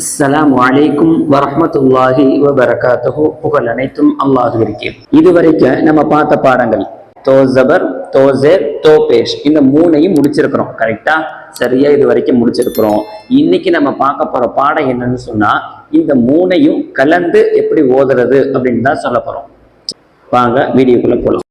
அஸ்ஸலாமு அலைக்கும் வரமத்துல்லாஹி வபரகாத்துஹு. புகழ் அனைத்தும் அல்லாஹுவிற்கே. இதுவரைக்கும் நம்ம பார்த்த பாடங்கள் தோசபர் தோசேர் தோபேஷ் இந்த மூணையும் முடிச்சிருக்கிறோம். கரெக்டா சரியா இது வரைக்கும் முடிச்சிருக்கிறோம். இன்னைக்கு நம்ம பார்க்க போற பாடம் என்னன்னு சொன்னா இந்த மூணையும் கலந்து எப்படி ஓதுறது அப்படின்னு தான் சொல்ல போறோம். வாங்க வீடியோக்குள்ள போலாம்.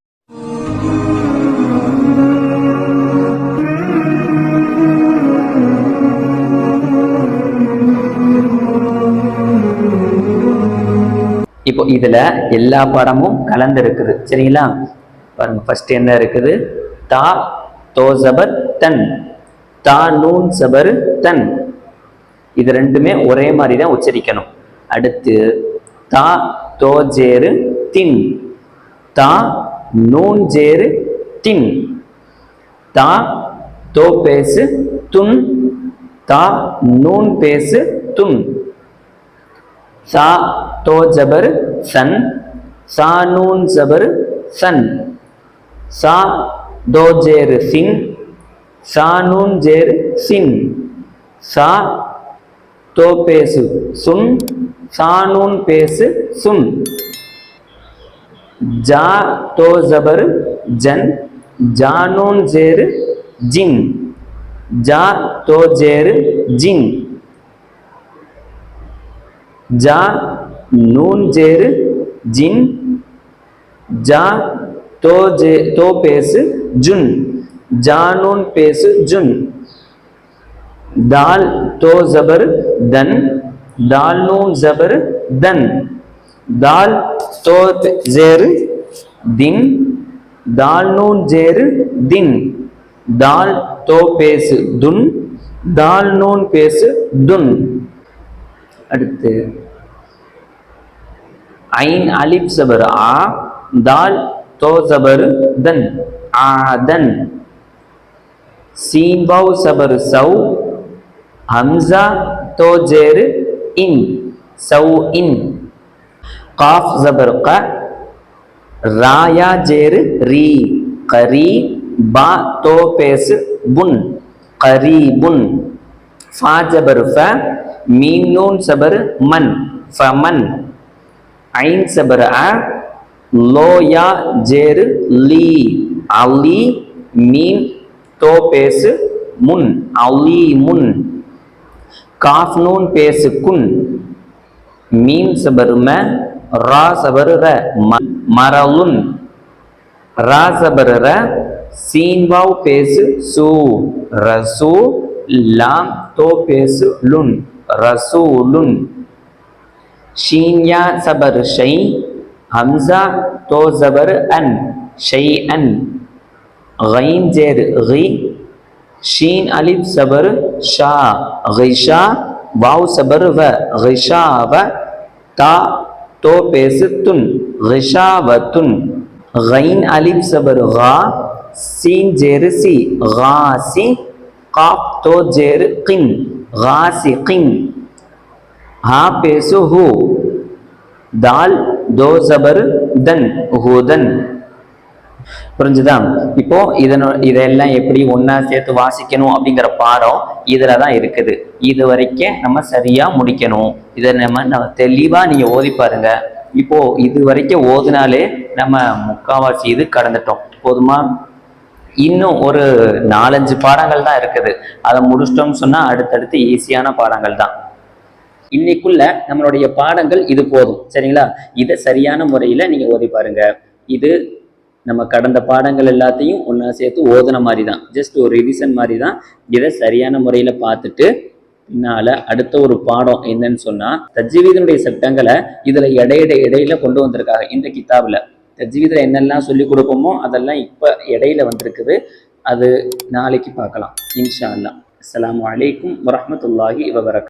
இப்போ இதுல எல்லா பாடமும் கலந்து இருக்குது சரிங்களா? பாருங்க ஃபர்ஸ்ட் என்ன இருக்குது? தா தோ ஜபர் தன். தா நூன் சபர் தன். இது ரெண்டுமே ஒரே மாதிரி தான் உச்சரிக்கணும். அடுத்து தா தோ ஜேரு தின். தா நூன் ஜேரு தின். தா தோ பேசு துன். தா நூன் பேசு துன். சா தோ ஜபர் சன் சா நூன் ஜபர் சன் சா தோ ஜேர் சின் சா நூன் ஜேர் சின் சா தோ பேசு சுன் சா நூன் பேசு சுன் ஜா தோ ஜபர் ஜன் ஜா நூன் ஜேர் ஜின் ஜா தோ ஜேர் ஜின் ஜா நூன் ஜேரு ஜின் ஜா தோ ஜே தோ பேசு ஜுன். ஜானூன் பேசு ஜுன். தால் தோ ஜபர் தன். தால் நூன் ஜபர் தன். தால் தோ ஜேரு தின். தால் நூன் ஜேரு தின். தால் தோ பேசு துன். தால் நூன் பேசு துன். அடுத்து ஐன் அலிப் சபர் ஆ தால் தோ சபர் தன் ஆதன் சீன் பவு சபர் சௌ ஹம்சா தோ ஜேரு இன் சௌ இன் காஃப் ஜபர் க ராயா ஜேரு ரீ கரி பா தோ பேசு புன் கரீபுன் ஃபா ஜபர் ஃப மீன் நூன் சபர் மன் ஃபமன் ஐன் சபர் அ லோயா ஜேரு லீ அலி மீன் தோ பேசு முன் அலி முன் காஃப் நூன் பேசு குன் மீன் சபர் ம ரா சபரு ர மரலுன் ரா சபரு ர சீன் வாவ் பேசு சு ரசூ லாம் தோ பேசு லுன் ரசூலுன் ஷீன்யா சபர் ஷை ஹம்சா தோ ஜபர் அன் ஷை அன் غين جير غي شين ألف صبر شا غشا واو صبر و غشا و تا تو پیس تن غشا و تن غين ألف صبر غا سين جير سي غاسي قاف تو جير قن غاسي قن हा பேசு सो தால் தோ தன் ஹூதன் புரிஞ்சுதா? இப்போ இதனோ இதெல்லாம் எப்படி ஒன்னா சேர்த்து வாசிக்கணும் அப்படிங்கிற பாடம் இதில் தான் இருக்குது. இது வரைக்கும் நம்ம சரியா முடிக்கணும். இதை நம்ம நம்ம தெளிவாக நீங்கள் ஓதி பாருங்க. இப்போ இது வரைக்கும் ஓதுனாலே நம்ம முக்காவாசி இது கடந்துட்டோம். போதுமா? இன்னும் ஒரு நாலஞ்சு பாடங்கள் தான் இருக்குது. அதை முடிச்சிட்டோம்னு சொன்னால் அடுத்தடுத்து ஈஸியான பாடங்கள் தான் இன்னைக்குள்ள நம்மளுடைய பாடங்கள் இது போதும். சரிங்களா? இதை சரியான முறையில நீங்க ஓதி பாருங்க. இது நம்ம கடந்த பாடங்கள் எல்லாத்தையும் ஒன்றா சேர்த்து ஓதுன மாதிரி தான் ஜஸ்ட் ஒரு ரிவிஷன் மாதிரி தான் இதை சரியான முறையில பார்த்துட்டு பின்னால அடுத்த ஒரு பாடம் என்னன்னு சொன்னா தஜ்ஜீவிதனுடைய சட்டங்களை இதுல இடையிட இடையில கொண்டு வந்திருக்காங்க. இந்த கிதாப்ல. தஜ்ஜீவிதில் என்னெல்லாம் சொல்லி கொடுப்போமோ அதெல்லாம் இப்ப இடையில வந்திருக்குது. அது நாளைக்கு பார்க்கலாம். இன்ஷா அல்லாஹ். அஸ்ஸலாமு அலைக்கும் வரமத்துல்லாஹி வபரக்